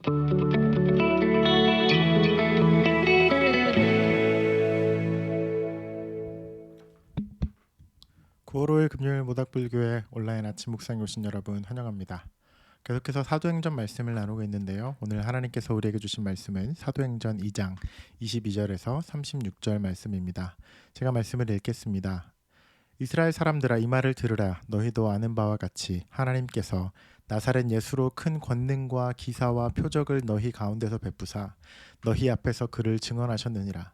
(9월 5일) 금요일 모닥불교회 온라인 아침 묵상에 오신 여러분 환영합니다. 계속해서 사도행전 말씀을 나누고 있는데요. 오늘 하나님께서 우리에게 주신 말씀은 사도행전 2장 22절에서 36절 말씀입니다. 제가 말씀을 읽겠습니다. 이스라엘 사람들아 이 말을 들으라 너희도 아는 바와 같이 하나님께서 나사렛 예수로 큰 권능과 기사와 표적을 너희 가운데서 베푸사 너희 앞에서 그를 증언하셨느니라.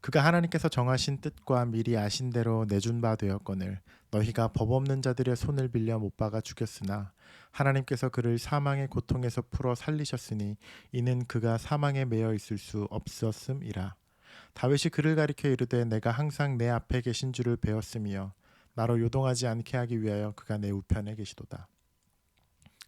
그가 하나님께서 정하신 뜻과 미리 아신 대로 내준 바 되었거늘 너희가 법 없는 자들의 손을 빌려 못 박아 죽였으나 하나님께서 그를 사망의 고통에서 풀어 살리셨으니 이는 그가 사망에 매여 있을 수 없었음이라. 다윗이 그를 가리켜 이르되 내가 항상 내 앞에 계신 줄을 배웠으며 나로 요동하지 않게 하기 위하여 그가 내 우편에 계시도다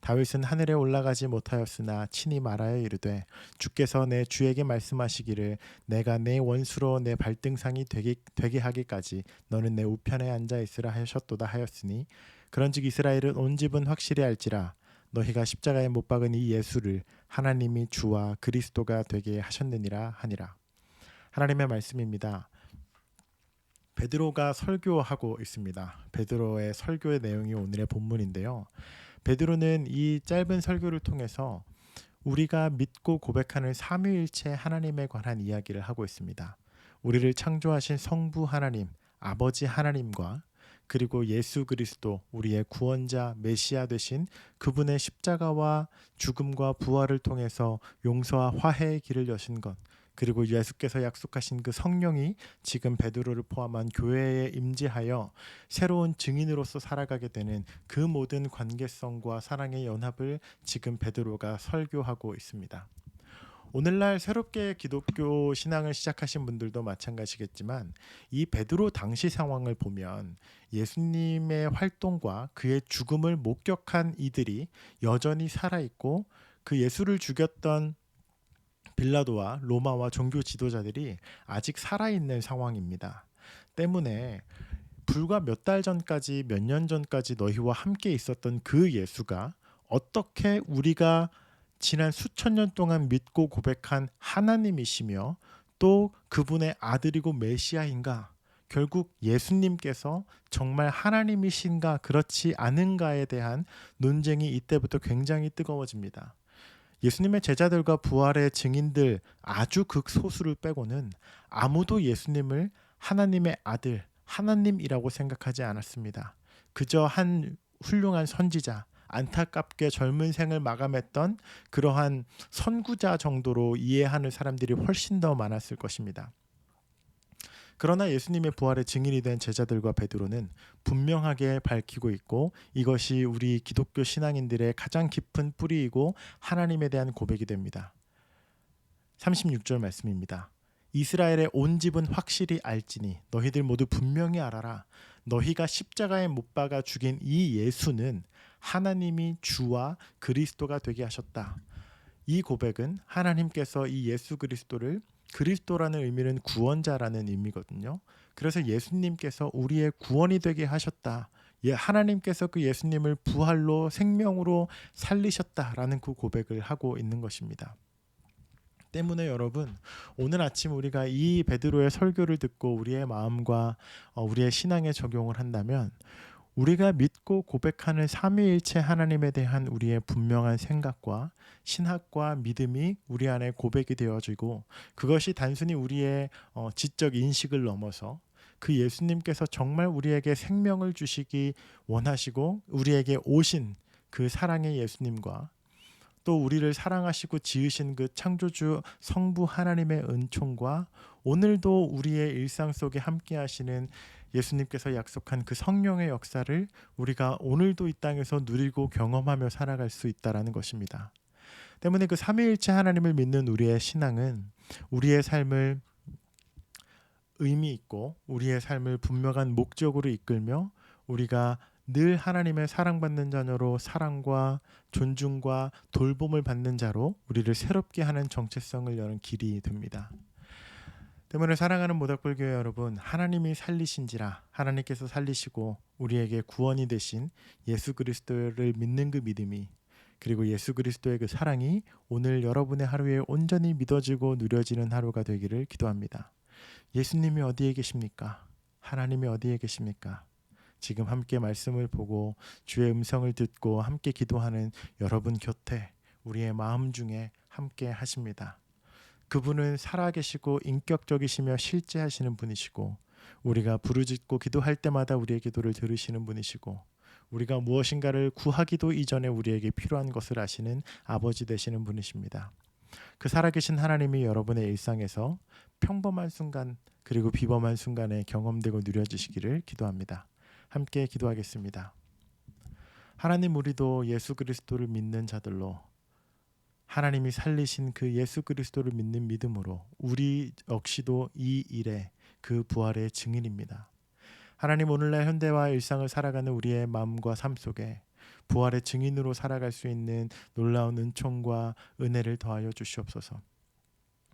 다윗은 하늘에 올라가지 못하였으나 친히 말하여 이르되 주께서 내 주에게 말씀하시기를 내가 내 원수로 내 발등상이 되게, 되게 하기까지 너는 내 우편에 앉아 있으라 하셨도다 하였으니 그런즉 이스라엘은 온 집은 확실히 알지라 너희가 십자가에 못 박은 이 예수를 하나님이 주와 그리스도가 되게 하셨느니라 하니라 하나님의 말씀입니다. 베드로가 설교하고 있습니다. 베드로의 설교의 내용이 오늘의 본문인데요. 베드로는 이 짧은 설교를 통해서 우리가 믿고 고백하는 삼위일체 하나님에 관한 이야기를 하고 있습니다. 우리를 창조하신 성부 하나님, 아버지 하나님과 그리고 예수 그리스도 우리의 구원자 메시아 되신 그분의 십자가와 죽음과 부활을 통해서 용서와 화해의 길을 여신 것 그리고 예수께서 약속하신 그 성령이 지금 베드로를 포함한 교회에 임재하여 새로운 증인으로서 살아가게 되는 그 모든 관계성과 사랑의 연합을 지금 베드로가 설교하고 있습니다. 오늘날 새롭게 기독교 신앙을 시작하신 분들도 마찬가지겠지만 이 베드로 당시 상황을 보면 예수님의 활동과 그의 죽음을 목격한 이들이 여전히 살아 있고 그 예수를 죽였던 빌라도와 로마와 종교 지도자들이 아직 살아있는 상황입니다. 때문에 불과 몇 달 전까지 몇 년 전까지 너희와 함께 있었던 그 예수가 어떻게 우리가 지난 수천 년 동안 믿고 고백한 하나님이시며 또 그분의 아들이고 메시아인가? 결국 예수님께서 정말 하나님이신가 그렇지 않은가에 대한 논쟁이 이때부터 굉장히 뜨거워집니다. 예수님의 제자들과 부활의 증인들 아주 극소수를 빼고는 아무도 예수님을 하나님의 아들, 하나님이라고 생각하지 않았습니다. 그저 한 훌륭한 선지자, 안타깝게 젊은 생을 마감했던 그러한 선구자 정도로 이해하는 사람들이 훨씬 더 많았을 것입니다. 그러나 예수님의 부활의 증인이 된 제자들과 베드로는 분명하게 밝히고 있고 이것이 우리 기독교 신앙인들의 가장 깊은 뿌리이고 하나님에 대한 고백이 됩니다. 36절 말씀입니다. 이스라엘의 온 집은 확실히 알지니 너희들 모두 분명히 알아라. 너희가 십자가에 못 박아 죽인 이 예수는 하나님이 주와 그리스도가 되게 하셨다. 이 고백은 하나님께서 이 예수 그리스도를 그리스도라는 의미는 구원자라는 의미거든요. 그래서 예수님께서 우리의 구원이 되게 하셨다. 예, 하나님께서 그 예수님을 부활로 생명으로 살리셨다라는 그 고백을 하고 있는 것입니다. 때문에 여러분 오늘 아침 우리가 이 베드로의 설교를 듣고 우리의 마음과 어, 우리의 신앙에 적용을 한다면 우리가 믿고 고백하는 삼위일체 하나님에 대한 우리의 분명한 생각과 신학과 믿음이 우리 안에 고백이 되어지고 그것이 단순히 우리의 어, 지적 인식을 넘어서 그 예수님께서 정말 우리에게 생명을 주시기 원하시고 우리에게 오신 그 사랑의 예수님과 또 우리를 사랑하시고 지으신 그 창조주 성부 하나님의 은총과 오늘도 우리의 일상 속에 함께 하시는 예수님께서 약속한 그 성령의 역사를 우리가 오늘도 이 땅에서 누리고 경험하며 살아갈 수 있다라는 것입니다. 때문에 그 삼위일체 하나님을 믿는 우리의 신앙은 우리의 삶을 의미 있고 우리의 삶을 분명한 목적으로 이끌며 우리가 늘 하나님의 사랑받는 자녀로 사랑과 존중과 돌봄을 받는 자로 우리를 새롭게 하는 정체성을 여는 길이 됩니다. 때문에 사랑하는 모닥불교회 여러분, 하나님이 살리신지라 하나님께서 살리시고 우리에게 구원이 되신 예수 그리스도를 믿는 그 믿음이 그리고 예수 그리스도의 그 사랑이 오늘 여러분의 하루에 온전히 믿어지고 누려지는 하루가 되기를 기도합니다. 예수님이 어디에 계십니까? 하나님이 어디에 계십니까? 지금 함께 말씀을 보고 주의 음성을 듣고 함께 기도하는 여러분 곁에 우리의 마음 중에 함께 하십니다. 그분은 살아계시고 인격적이시며 실제 하시는 분이시고 우리가 부르짖고 기도할 때마다 우리의 기도를 들으시는 분이시고 우리가 무엇인가를 구하기도 이전에 우리에게 필요한 것을 아시는 아버지 되시는 분이십니다. 그 살아계신 하나님이 여러분의 일상에서 평범한 순간 그리고 비범한 순간에 경험되고 누려지시기를 기도합니다. 함께 기도하겠습니다. 하나님 우리도 예수 그리스도를 믿는 자들로 하나님이 살리신 그 예수 그리스도를 믿는 믿음으로 우리 역시도 이 일에 그 부활의 증인입니다. 하나님 오늘날 현대와 일상을 살아가는 우리의 마음과 삶 속에 부활의 증인으로 살아갈 수 있는 놀라운 은총과 은혜를 더하여 주시옵소서.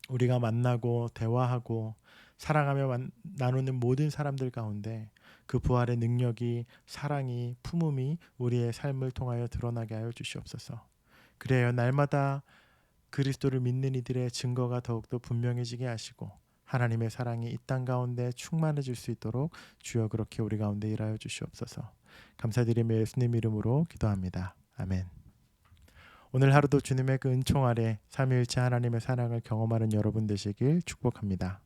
우리가 만나고 대화하고 사랑하며 나누는 모든 사람들 가운데 그 부활의 능력이 사랑이 품음이 우리의 삶을 통하여 드러나게 하여 주시옵소서. 그래요 날마다 그리스도를 믿는 이들의 증거가 더욱더 분명해지게 하시고 하나님의 사랑이 이 땅 가운데 충만해질 수 있도록 주여 그렇게 우리 가운데 일하여 주시옵소서. 감사드리며 예수님 이름으로 기도합니다. 아멘. 오늘 하루도 주님의 그 은총 아래 삼위일체 하나님의 사랑을 경험하는 여러분 되시길 축복합니다.